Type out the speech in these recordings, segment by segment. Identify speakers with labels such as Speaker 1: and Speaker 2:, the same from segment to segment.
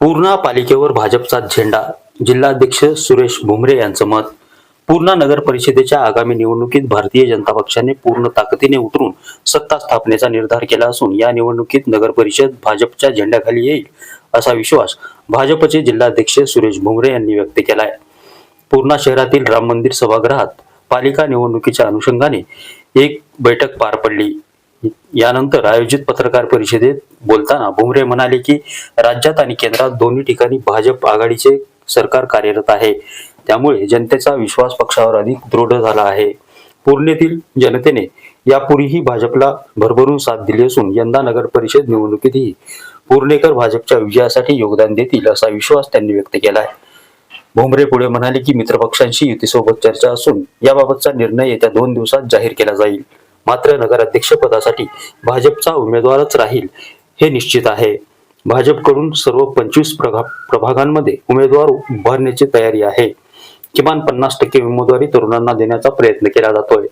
Speaker 1: पूर्णा पालिकेवर भाजपचा झेंडा. जिल्हाध्यक्ष सुरेश भुमरे यांचं मत पूर्णा नगर परिषदेच्या आगामी निवडणुकीत भारतीय जनता पक्षाने पूर्ण ताकदीने उतरून सत्ता स्थापनेचा निर्धार केला असून या निवडणुकीत नगर परिषद भाजपच्या झेंड्याखाली येईल असा विश्वास भाजपचे जिल्हाध्यक्ष सुरेश भुमरे यांनी व्यक्त केला आहे पूर्णा शहरातील राम मंदिर सभागृहात पालिका निवडणुकीच्या अनुषंगाने एक बैठक पार पडली. यानंतर आयोजित पत्रकार परिषदेत बोलताना भुमरे म्हणाले की राज्यात आणि केंद्रात दोन्ही ठिकाणी भाजप आघाडीचे सरकार कार्यरत आहे. त्यामुळे जनतेचा विश्वास पक्षावर अधिक दृढ झाला आहे. पूर्णेतील जनतेने यापूर्वीही भाजपला भरभरून साथ दिली असून यंदा नगर परिषद निवडणुकीतही पूर्णेकर भाजपच्या विजयासाठी योगदान देतील असा विश्वास त्यांनी व्यक्त केला आहे भोमरे पुढे म्हणाले की मित्रपक्षांशी युतीसोबत चर्चा असून याबाबतचा निर्णय येत्या दोन दिवसात जाहीर केला जाईल. मात्र नगराध्यक्ष पदासाठी भाजपचा उमेदवारच राहील हे निश्चित आहे. भाजपकडून सर्व पंचवीस प्रभा प्रभागांमध्ये उमेदवार उभारण्याची तयारी आहे. किमान पन्नास टक्के उमेदवारी तरुणांना देण्याचा प्रयत्न केला जातोय.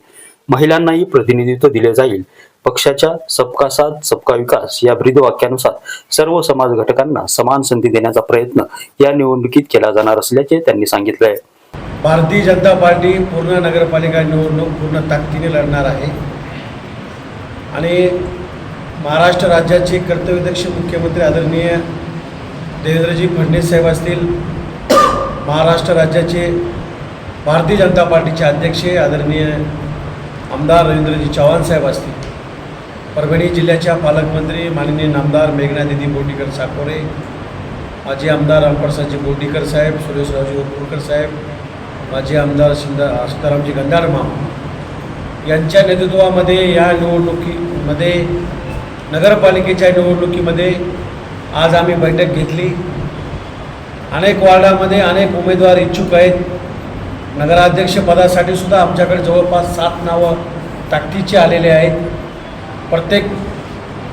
Speaker 1: महिलांनाही प्रतिनिधित्व दिले जाईल. पक्षाच्या सबका साथ सबका विकास या ब्रीद वाक्यानुसार सर्व समाज घटकांना समान संधी देण्याचा प्रयत्न या निवडणुकीत केला जाणार असल्याचे त्यांनी सांगितले
Speaker 2: भारतीय जनता पार्टी पूर्ण नगरपालिका निवडणूक पूर्ण ताकदीने लढणार आहे. आणि महाराष्ट्र राज्याचे कर्तव्यदक्ष मुख्यमंत्री आदरणीय देवेंद्रजी फडणवीस साहेब असतील महाराष्ट्र राज्याचे भारतीय जनता पार्टीचे अध्यक्ष आदरणीय आमदार रवींद्रजी चव्हाण साहेब असतील परभणी जिल्ह्याच्या पालकमंत्री माननीय नामदार मेघनादिदी बोटीकर साकोरे माजी आमदार रामप्रसादजी बोटीकर साहेब सुरेशरावजी ओरपूरकर साहेब माजी आमदार शिंदा सीतारामजी गंधार यांच्या नेतृत्वामध्ये या निवडणुकीमध्ये नगरपालिकेच्या निवडणुकीमध्ये आज आम्ही बैठक घेतली. अनेक वार्डामध्ये अनेक उमेदवार इच्छुक आहेत. नगराध्यक्षपदासाठी सुद्धा आमच्याकडे जवळपास सात नावं ताकदीचे आलेले आहेत. प्रत्येक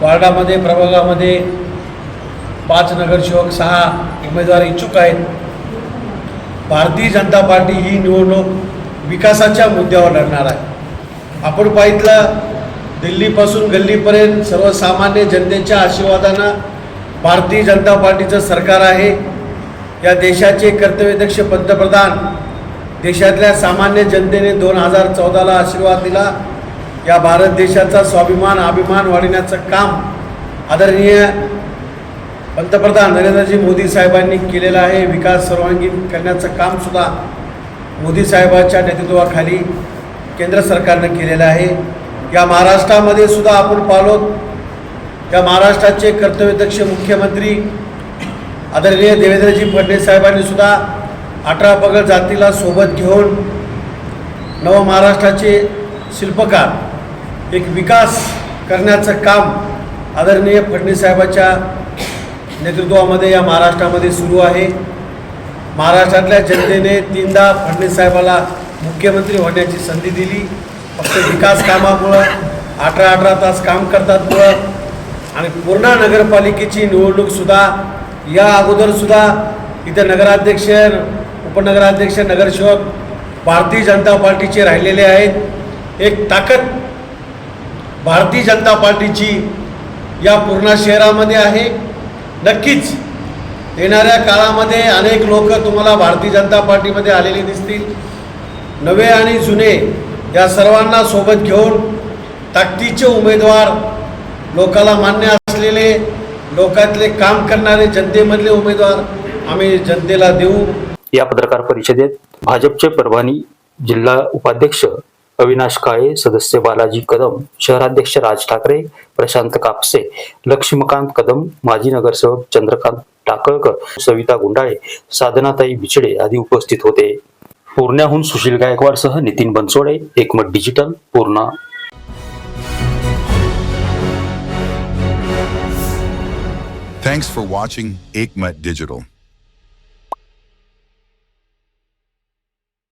Speaker 2: वार्डामध्ये प्रभागामध्ये पाच नगरसेवक सहा उमेदवार इच्छुक आहेत. भारतीय जनता पार्टी ही निवडणूक विकासाच्या मुद्द्यावर लढणार आहे. आपण पाहितलं दिल्लीपासून गल्लीपर्यंत सर्वसामान्य जनतेच्या आशीर्वादानं भारतीय जनता पार्टीचं सरकार आहे. या देशाचे कर्तव्यदक्ष पंतप्रधान देशातल्या सामान्य जनतेने दोन हजार चौदाला आशीर्वाद दिला. या भारत देशाचा स्वाभिमान अभिमान वाढविण्याचं काम आदरणीय पंतप्रधान नरेंद्रजी मोदी साहेबांनी केलेलं आहे. विकास सर्वांगीण करण्याचं कामसुद्धा मोदी साहेबांच्या नेतृत्वाखाली केंद्र सरकारनं केलेलं आहे. या महाराष्ट्रामध्ये सुद्धा आपण पाहलो या महाराष्ट्राचे कर्तव्यदक्ष मुख्यमंत्री आदरणीय देवेंद्रजी फडणवीस साहेबांनी सुद्धा अठरा पगड जातीला सोबत घेऊन नव महाराष्ट्राचे शिल्पकार एक विकास करण्याचं काम आदरणीय फडणवीस साहेबाच्या नेतृत्वामध्ये या महाराष्ट्रामध्ये सुरू आहे. महाराष्ट्रातल्या जनतेने तीनदा फडणवीस साहेबाला मुख्यमंत्री होण्याची संधी दिली. फक्त विकास कामामुळं अठरा अठरा तास काम करतात मुळं आणि पूर्णा नगरपालिकेची निवडणूकसुद्धा या अगोदरसुद्धा इथं नगराध्यक्ष उपनगराध्यक्ष नगरसेवक भारतीय जनता पार्टीचे राहिलेले आहेत. एक ताकद भारतीय जनता पार्टीची या पूर्णा शहरामध्ये आहे. नक्कीच येणाऱ्या काळामध्ये अनेक लोक तुम्हाला भारतीय जनता पार्टीमध्ये आलेले दिसतील. नवे आणि जुने या सर्वांना सोबत घेऊन ताकदीचे उमेदवार लोकाला मान्य असलेले लोकातले काम करणारे जनतेमधले उमेदवार आम्ही जनतेला देऊ.
Speaker 1: या पत्रकार परिषदेत भाजपचे परभणी जिल्हा उपाध्यक्ष अविनाश काळे सदस्य बालाजी कदम शहराध्यक्ष राज ठाकरे प्रशांत कापसे लक्ष्मीकांत कदम माजी नगरसेवक चंद्रकांत टाकळकर सविता गुंडाळे साधनाताई बिचडे आदी उपस्थित होते. पूर्ण्याहून सुशील गायकवाडसह नितीन बनसोडे एकमत digital Purna
Speaker 3: Thanks for watching Aikmat Digital.